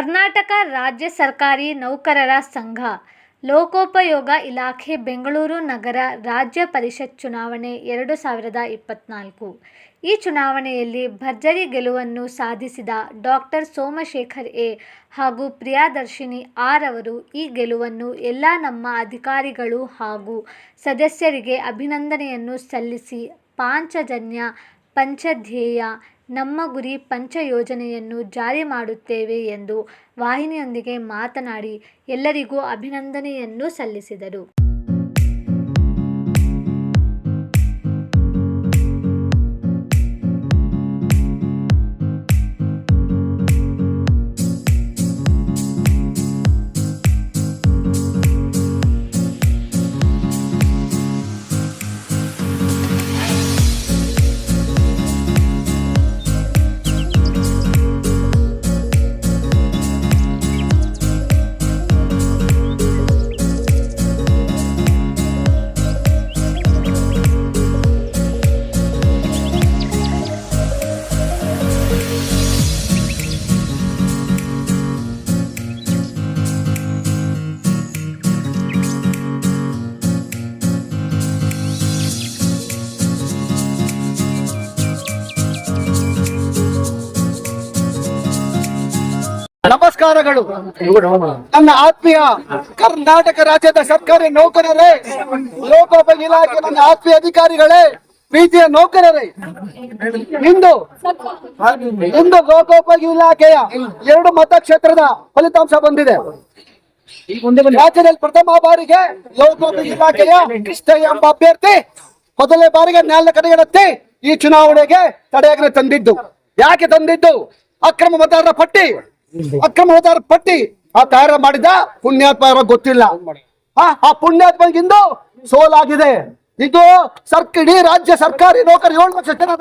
ಕರ್ನಾಟಕ ರಾಜ್ಯ ಸರ್ಕಾರಿ ನೌಕರರ ಸಂಘ, ಲೋಕೋಪಯೋಗ ಇಲಾಖೆ, ಬೆಂಗಳೂರು ನಗರ ರಾಜ್ಯ ಪರಿಷತ್ ಚುನಾವಣೆ ಎರಡು ಸಾವಿರದ ಇಪ್ಪತ್ತ್ನಾಲ್ಕು ಈ ಚುನಾವಣೆಯಲ್ಲಿ ಭರ್ಜರಿ ಗೆಲುವನ್ನು ಸಾಧಿಸಿದ ಡಾಕ್ಟರ್ ಸೋಮಶೇಖರ್ ಎ ಹಾಗೂ ಪ್ರಿಯಾದರ್ಶಿನಿ ಆರ್ ಅವರು ಈ ಗೆಲುವನ್ನು ಎಲ್ಲ ನಮ್ಮ ಅಧಿಕಾರಿಗಳು ಹಾಗೂ ಸದಸ್ಯರಿಗೆ ಅಭಿನಂದನೆಯನ್ನು ಸಲ್ಲಿಸಿ ಪಾಂಚಜನ್ಯ ಪಂಚಧ್ಯೇಯ ನಮ್ಮ ಗುರಿ ಪಂಚ ಯೋಜನೆಯನ್ನು ಜಾರಿ ಮಾಡುತ್ತೇವೆ ಎಂದು ವಾಹಿನಿಯೊಂದಿಗೆ ಮಾತನಾಡಿ ಎಲ್ಲರಿಗೂ ಅಭಿನಂದನೆಯನ್ನು ಸಲ್ಲಿಸಿದರು. ನಮಸ್ಕಾರಗಳು. ನನ್ನ ಆತ್ಮೀಯ ಕರ್ನಾಟಕ ರಾಜ್ಯದ ಸರ್ಕಾರಿ ನೌಕರರೇ ಲೋಕೋಪಯೋಗಿ ಇಲಾಖೆ ನನ್ನ ಆತ್ಮೀಯ ಅಧಿಕಾರಿಗಳೇ ಪ್ರೀತಿಯ ನೌಕರರೇ. ಇಂದು ಇಂದು ಲೋಕೋಪಯೋಗಿ ಇಲಾಖೆಯ ಎರಡು ಮತಕ್ಷೇತ್ರದ ಫಲಿತಾಂಶ ಬಂದಿದೆ. ರಾಜ್ಯದಲ್ಲಿ ಪ್ರಥಮ ಬಾರಿಗೆ ಲೋಕೋಪಯೋಗಿ ಇಲಾಖೆಯ ಕೃಷ್ಣ ಎಂಬ ಅಭ್ಯರ್ಥಿ ಮೊದಲನೇ ಬಾರಿಗೆ ನ್ಯಾಯಾಲಯ ಕಡೆಗಣತಿ ಈ ಚುನಾವಣೆಗೆ ತಡೆಯಾಜ್ಞೆ ತಂದಿದ್ದು. ಯಾಕೆ ತಂದಿದ್ದು? ಅಕ್ರಮ ಮತದಾರರ ಪಟ್ಟಿ. ಅಕ್ರಮ ಹೋದಾರ ಪಟ್ಟಿ. ಆ ತಯಾರ ಮಾಡಿದ ಪುಣ್ಯಾತ್ಮ ಯಾರೋ ಗೊತ್ತಿಲ್ಲ. ಆ ಪುಣ್ಯಾತ್ಮಗಿಂದು ಸೋಲಾಗಿದೆ. ಇದು ಸರ್ಕ ಇಡೀ ರಾಜ್ಯ ಸರ್ಕಾರಿ ನೌಕರಿ ಏಳು ಲಕ್ಷ ಜನ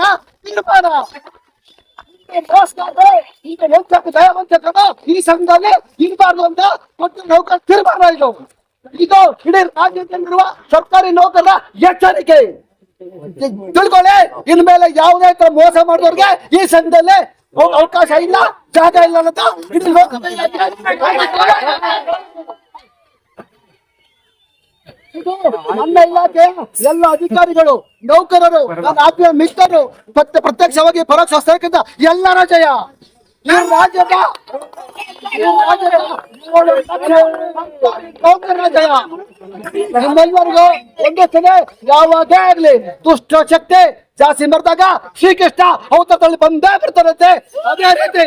ಈ ಸಂಘದಲ್ಲಿ ಇರಬಾರ್ದು ಅಂತ ಒಂದು ನೌಕರ ತೀರ್ಮಾನ ಇದು. ಇದು ಇಡೀ ರಾಜ್ಯದಲ್ಲಿರುವ ಸರ್ಕಾರಿ ನೌಕರರ ಎಚ್ಚರಿಕೆ. ತಿಳ್ಕೊಳ್ಳಿ, ಇನ್ಮೇಲೆ ಯಾವುದೇ ತರ ಮೋಸ ಮಾಡಿದವ್ರಿಗೆ ಈ ಸಂಘದಲ್ಲಿ ಹೋಗ್ ಅವಕಾಶ ಇಲ್ಲ, ಜಾಗ ಇಲ್ಲ ಅಂತ ಇದು ನನ್ನ ಇಲಾಖೆ, ಎಲ್ಲ ಅಧಿಕಾರಿಗಳು, ನೌಕರರು, ನನ್ನ ಆತ್ಮೀಯ ಮಿತ್ರರು ಪ್ರತ್ಯ- ಪ್ರತ್ಯಕ್ಷವಾಗಿ ಪರೋಕ್ಷ ಎಲ್ಲರ ಜಯ. ಈ ರಾಜ್ಯದ ಈ ರಾಜ್ಯದ ಏಳು ಲಕ್ಷ ನೌಕರರ ಜಯ. ನಿಮ್ಮೆಲ್ಲರಿಗೂ ಒಂದೇ ಸಲ ಯಾವಾಗೇ ಆಗ್ಲಿ ದುಷ್ಟ ಶಕ್ತಿ ಜಾಸ್ತಿ ಮರೆದಾಗ ಶ್ರೀಕೃಷ್ಣ ಅವತಾರದಲ್ಲಿ ಬಂದೇ ಬರ್ತಾರಂತೆ ಅದೇ ರೀತಿ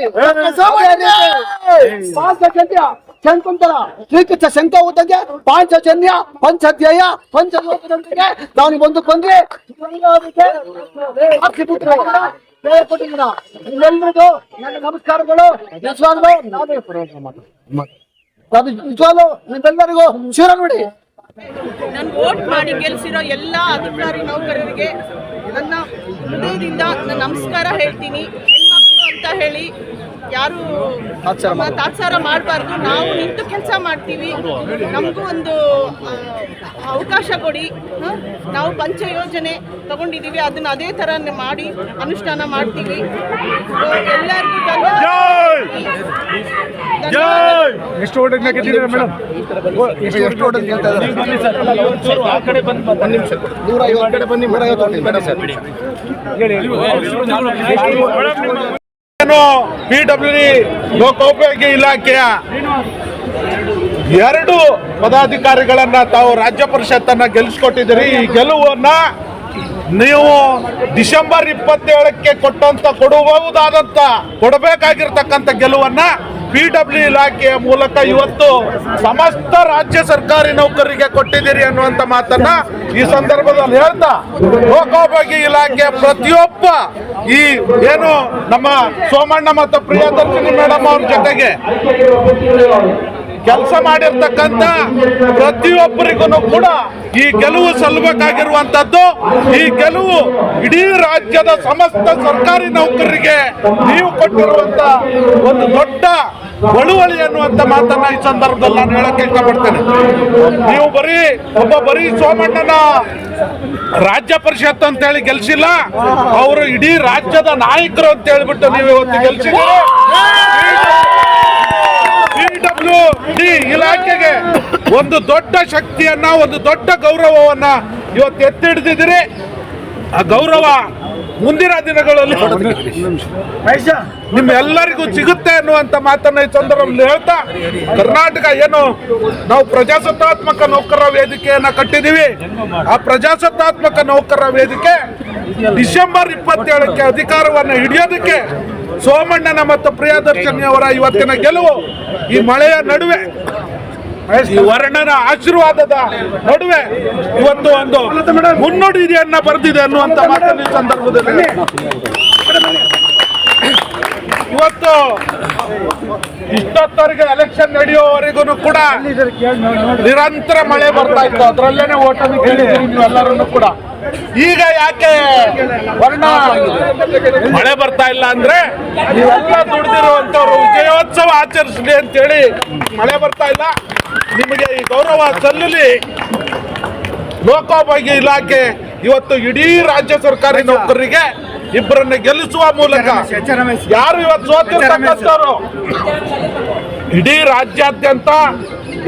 ಪಾಂಚಜನ್ಯ ಶಂಕುಂತಲ ಶ್ರೀಕೃಷ್ಣ ಶಂಕ ಹೋದಂಗೆ ಪಾಂಚಜನ್ಯ ಪಂಚಧ್ಯಾಯ ಪಂಚಲೋಕದೊಂದಿಗೆ ನಾನು ಬಂದು ಬಂದ್ರೆ ಎಲ್ಲರಿಗೆ ನಿಮ್ಮೆಲ್ರಿಗೂ ನನ್ನ ನಮಸ್ಕಾರಗಳು. ನಿಜವಾಗ್ಲೂ ಅದು ನಿಜವಾಗ್ಲೂ ನಿಮ್ಮೆಲ್ಲರಿಗೂ ಶಿರ ನೋಡಿ. ನಾನು ವೋಟ್ ಮಾಡಿ ಗೆಲ್ಸಿರೋ ಎಲ್ಲಾ ಅಧಿಕಾರಿ ನೌಕರರಿಗೆ ನನ್ನ ಹೃದಯದಿಂದ ನಾನು ನಮಸ್ಕಾರ ಹೇಳ್ತೀನಿ. ಹೆಣ್ಮಕ್ಳು ಅಂತ ಹೇಳಿ ಯಾರು ತಾತ್ಸಾರ ಮಾಡಬಾರ್ದು. ನಾವು ನಿಂತು ಕೆಲಸ ಮಾಡ್ತೀವಿ. ನಮಗೂ ಒಂದು ಆ, ಅವಕಾಶ ಕೊಡಿ. ಹ? ನಾವು ಪಂಚ ಯೋಜನೆ ತಗೊಂಡಿದ್ದೀವಿ. ಅದನ್ನ ಅದೇ ಥರ ಮಾಡಿ ಅನುಷ್ಠಾನ ಮಾಡ್ತೀವಿ. ಎಲ್ಲರಿಗೂ ಎಷ್ಟು ಓಟ್ ಗೆದ್ದಿದ್ದೀರಾ ಮೇಡಮ್? ಎಷ್ಟು ಓಟಲ್ಲಿ ಗೆಲ್ತಾ ಇದ್ದಾರೆ? ನೂರ ಐವತ್ತು ಕಡೆ ಬನ್ನಿ ನೂರ ಐವತ್ತು ಬನ್ನಿ ಸರ್ ಪಿ ಡಬ್ಲ್ಯೂ ಲೋಕೋಪಯೋಗಿ ಇಲಾಖೆಯ ಎರಡು ಪದಾಧಿಕಾರಿಗಳನ್ನ ತಾವು ರಾಜ್ಯ ಪರಿಷತ್ತನ್ನ ಗೆಲ್ಲಿಸ್ಕೊಟ್ಟಿದ್ದೀರಿ. ಈ ಗೆಲುವನ್ನ ನೀವು ಡಿಸೆಂಬರ್ ಇಪ್ಪತ್ತೇಳಕ್ಕೆ ಕೊಟ್ಟಂತ, ಕೊಡಬಹುದಾದಂತ, ಕೊಡಬೇಕಾಗಿರ್ತಕ್ಕಂಥ ಗೆಲುವನ್ನ ಪಿ ಡಬ್ಲ್ಯೂ ಇಲಾಖೆಯ ಮೂಲಕ ಇವತ್ತು ಸಮಸ್ತ ರಾಜ್ಯ ಸರ್ಕಾರಿ ನೌಕರರಿಗೆ ಕೊಟ್ಟಿದ್ದೀರಿ ಅನ್ನುವಂತ ಮಾತನ್ನ ಈ ಸಂದರ್ಭದಲ್ಲಿ ಹೇಳ್ತಾ, ಲೋಕೋಪಯೋಗಿ ಇಲಾಖೆ ಪ್ರತಿಯೊಬ್ಬ ಈ ಏನು ನಮ್ಮ ಸೋಮಣ್ಣ ಮತ್ತು ಪ್ರಿಯದರ್ಶಿನಿ ಮೇಡಮ್ ಅವ್ರ ಜೊತೆಗೆ ಕೆಲಸ ಮಾಡಿರ್ತಕ್ಕಂಥ ಪ್ರತಿಯೊಬ್ಬರಿಗೂ ಕೂಡ ಈ ಗೆಲುವು ಸಲ್ಲಬೇಕಾಗಿರುವಂತದ್ದು ಈ ಗೆಲುವು ಇಡೀ ರಾಜ್ಯದ ಸಮಸ್ತ ಸರ್ಕಾರಿ ನೌಕರರಿಗೆ ನೀವು ಕೊಟ್ಟಿರುವಂತ ಒಂದು ದೊಡ್ಡ ಬಳುವಳಿ ಅನ್ನುವಂತ ಮಾತನ್ನ ಈ ಸಂದರ್ಭದಲ್ಲಿ ನಾನು ಹೇಳಕ್ಕೆ ಇಷ್ಟಪಡ್ತೇನೆ. ನೀವು ಬರೀ ಒಬ್ಬ ಬರೀ ಸೋಮಣ್ಣನ ರಾಜ್ಯ ಪರಿಷತ್ ಅಂತ ಹೇಳಿ ಗೆಲ್ಸಿಲ್ಲ, ಅವರು ಇಡೀ ರಾಜ್ಯದ ನಾಯಕರು ಅಂತ ಹೇಳ್ಬಿಟ್ಟು ನೀವು ಇವತ್ತು ಗೆಲ್ಸಿದ್ದೀರಿ. ಡಬ್ಲ್ಯೂ ಡಿ ಇಲಾಖೆಗೆ ಒಂದು ದೊಡ್ಡ ಶಕ್ತಿಯನ್ನ ಒಂದು ದೊಡ್ಡ ಗೌರವವನ್ನ ಇವತ್ತು ಎತ್ತಿಡಿದಿರಿ ಆ ಗೌರವ ಮುಂದಿನ ದಿನಗಳಲ್ಲಿ ನಿಮ್ಮೆಲ್ಲರಿಗೂ ಸಿಗುತ್ತೆ ಅನ್ನುವಂತ ಮಾತನ್ನ ಈ ಸಂದರ್ಭದಲ್ಲಿ ಹೇಳ್ತಾ ಕರ್ನಾಟಕ ಏನು ನಾವು ಪ್ರಜಾಸತ್ತಾತ್ಮಕ ನೌಕರರ ವೇದಿಕೆಯನ್ನ ಕಟ್ಟಿದೀವಿ ಆ ಪ್ರಜಾಸತ್ತಾತ್ಮಕ ನೌಕರರ ವೇದಿಕೆ ಡಿಸೆಂಬರ್ ಇಪ್ಪತ್ತೇಳಕ್ಕೆ ಅಧಿಕಾರವನ್ನು ಹಿಡಿಯೋದಕ್ಕೆ ಸೋಮಣ್ಣನ ಮತ್ತು ಪ್ರಿಯದರ್ಶಿನಿ ಅವರ ಇವತ್ತಿನ ಗೆಲುವು ಈ ಮಳೆಯ ನಡುವೆ. ಈ ವರ್ಣನ ಆಶೀರ್ವಾದದ ನಡುವೆ ಇವತ್ತು ಒಂದು ಮುನ್ನುಡಿಯನ್ನ ಬರೆದಿದೆ ಅನ್ನುವಂತ ಮಾತನ್ನು ಸಂದರ್ಭದಲ್ಲಿ ಇವತ್ತು ಇಷ್ಟೊತ್ತವರೆಗೆ ಎಲೆಕ್ಷನ್ ನಡೆಯುವವರೆಗೂ ಕೂಡ ನಿರಂತರ ಮಳೆ ಬರ್ತಾ ಇತ್ತು. ಅದರಲ್ಲೇನೆ ಓಟನ್ನು ಕೇಳಿದ್ದೀರಿ ಕೂಡ. ಈಗ ಯಾಕೆ ವರ್ಣ ಮಳೆ ಬರ್ತಾ ಇಲ್ಲ ಅಂದ್ರೆ ನೀವೆಲ್ಲ ದುಡ್ದಿರುವಂತವ್ರು ವಿಜಯೋತ್ಸವ ಆಚರಿಸಲಿ ಅಂತೇಳಿ ಮಳೆ ಬರ್ತಾ ಇಲ್ಲ. ನಿಮಗೆ ಈ ಗೌರವ ಸಲ್ಲಲಿ ಲೋಕೋಪಯೋಗಿ ಇಲಾಖೆ ಇವತ್ತು ಇಡೀ ರಾಜ್ಯ ಸರ್ಕಾರಿ ನೌಕರರಿಗೆ ಇಬ್ಬರನ್ನ ಗೆಲ್ಲಿಸುವ ಮೂಲಕ ಯಾರು ಇವತ್ತು ಸೋತಿರ್ತಕ್ಕಂಥವ್ರು? ಇಡೀ ರಾಜ್ಯಾದ್ಯಂತ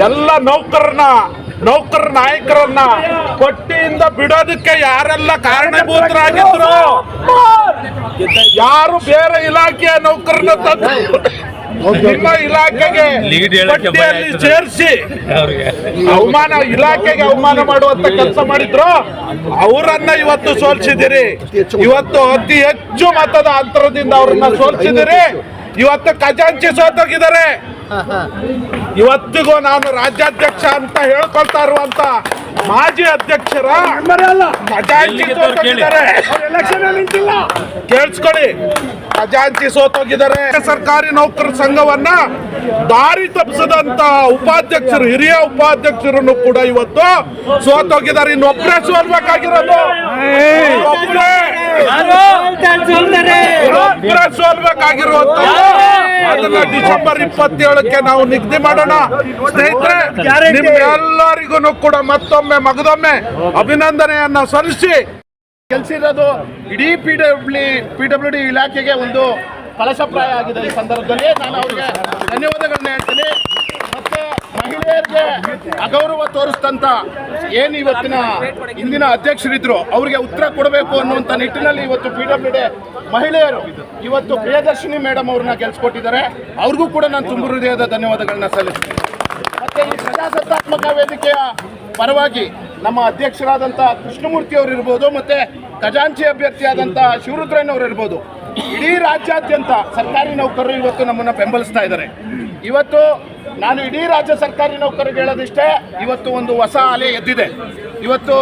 ಎಲ್ಲ ನೌಕರರ ನೌಕರ ನಾಯಕರನ್ನ ಪಟ್ಟಿಯಿಂದ ಬಿಡೋದಕ್ಕೆ ಯಾರೆಲ್ಲ ಕಾರಣಭೂತರಾಗಿದ್ರು? ಯಾರು ಬೇರೆ ಇಲಾಖೆಯ ನೌಕರನ್ನ ತಂದು ನಿಮ್ಮ ಇಲಾಖೆಗೆ ಲೀಡ್ ಹೇಳಕ್ಕೆ ಭಯ ಪಟ್ಟಿಯಲ್ಲಿ. ಸೇರಿಸಿ. ಅವಮಾನ ಇಲಾಖೆಗೆ ಅವಮಾನ ಮಾಡುವಂತ ಕೆಲಸ ಮಾಡಿದ್ರು. ಅವರನ್ನ ಇವತ್ತು ಸೋಲ್ಸಿದಿರಿ ಇವತ್ತು ಅತಿ ಹೆಚ್ಚು ಮತದ ಅಂತರದಿಂದ ಅವರನ್ನ ಸೋಲ್ಸಿದಿರಿ ಇವತ್ತು ಖಜಾಂಚಿ ಸೋತೋಗಿದ್ದಾರೆ. ಇವತ್ತಿಗೂ ನಾನು ರಾಜ್ಯಾಧ್ಯಕ್ಷ ಅಂತ ಹೇಳ್ಕೊಳ್ತಾ ಇರುವಂತ ಮಾಜಿ ಅಧ್ಯಕ್ಷರ ಖಜಾಂಚಿ. ಸೋತೋಗಿದ್ದಾರೆ. ಕೇಳಿಸ್ಕೊಳ್ಳಿ ಖಜಾಂಚಿ ಸೋತೋಗಿದ್ದಾರೆ. ಸರ್ಕಾರಿ ನೌಕರ ಸಂಘವನ್ನ ದಾರಿ ತಪ್ಪಿಸದಂತ ಉಪಾಧ್ಯಕ್ಷರು ಹಿರಿಯ ಉಪಾಧ್ಯಕ್ಷರನ್ನು ಕೂಡ ಇವತ್ತು ಸೋತೋಗಿದ್ದಾರೆ. ಇನ್ನೊಬ್ಬರೇ ಸೋಲ್ಬೇಕಾಗಿರೋದು. ಸೋಲ್ಬೇಕಾಗಿರುವಂತ ಅದನ್ನ ಡಿಸೆಂಬರ್ ಇಪ್ಪತ್ತೇಳಕ್ಕೆ ನಾವು ನಿಗದಿ ಮಾಡೋಣ. ಸ್ನೇಹಿತರೆ ನಿಮ್ಗೆಲ್ಲರಿಗೂ ಕೂಡ ಮತ್ತೊಮ್ಮೆ ಮಗದೊಮ್ಮೆ ಅಭಿನಂದನೆಯನ್ನ ಸಲ್ಲಿಸಿ. ಕೆಲಸಿರೋದು ಇಡೀ P W P W D ಇಲಾಖೆಗೆ ಒಂದು ಕಳಶಪ್ರಾಯ ಆಗಿದೆ ಈ ಸಂದರ್ಭದಲ್ಲಿ. ನಾನು ಅವರಿಗೆ ಧನ್ಯವಾದಗಳನ್ನ ಹೇಳ್ತೀನಿ. ಮತ್ತೆ ಮಹಿಳೆಯರಿಗೆ ಅಗೌರವ ತೋರಿಸ್ತಂತ ಏನು ಇವತ್ತಿನ ಇಂದಿನ ಅಧ್ಯಕ್ಷರಿದ್ರು, ಅವರಿಗೆ ಉತ್ತರ ಕೊಡಬೇಕು ಅನ್ನುವಂಥ ನಿಟ್ಟಿನಲ್ಲಿ ಇವತ್ತು ಪಿ ಮಹಿಳೆಯರು ಇವತ್ತು ಪ್ರಿಯದರ್ಶಿನಿ ಮೇಡಮ್ ಅವ್ರನ್ನ ಗೆಲ್ಸ್ಕೊಟ್ಟಿದ್ದಾರೆ. ಅವ್ರಿಗೂ ಕೂಡ ನಾನು ತುಂಬ ಹೃದಯದ ಧನ್ಯವಾದಗಳನ್ನ ಸಲ್ಲಿಸ್ತೀನಿ. ಮತ್ತೆ ಈ ಪ್ರಜಾಸತ್ತಾತ್ಮಕ ವೇದಿಕೆಯ ಪರವಾಗಿ ನಮ್ಮ ಅಧ್ಯಕ್ಷರಾದಂಥ ಕೃಷ್ಣಮೂರ್ತಿ ಅವರು ಇರ್ಬೋದು ಮತ್ತೆ ಖಜಾಂಚಿ ಅಭ್ಯರ್ಥಿಯಾದಂಥ ಶಿವರುದ್ರಯ್ಯನವರು ಇರ್ಬೋದು ಇಡೀ ರಾಜ್ಯಾದ್ಯಂತ ಸರ್ಕಾರಿ ನೌಕರರು ಇವತ್ತು ನಮ್ಮನ್ನು ಬೆಂಬಲಿಸ್ತಾ ಇದ್ದಾರೆ. ಇವತ್ತು ನಾನು ಇಡೀ ರಾಜ್ಯ ಸರ್ಕಾರಿ ನೌಕರರಿಗೆ ಹೇಳೋದಿಷ್ಟೇ, ಇವತ್ತು ಒಂದು ಹೊಸ ಅಲೆ ಎದ್ದಿದೆ. ಇವತ್ತು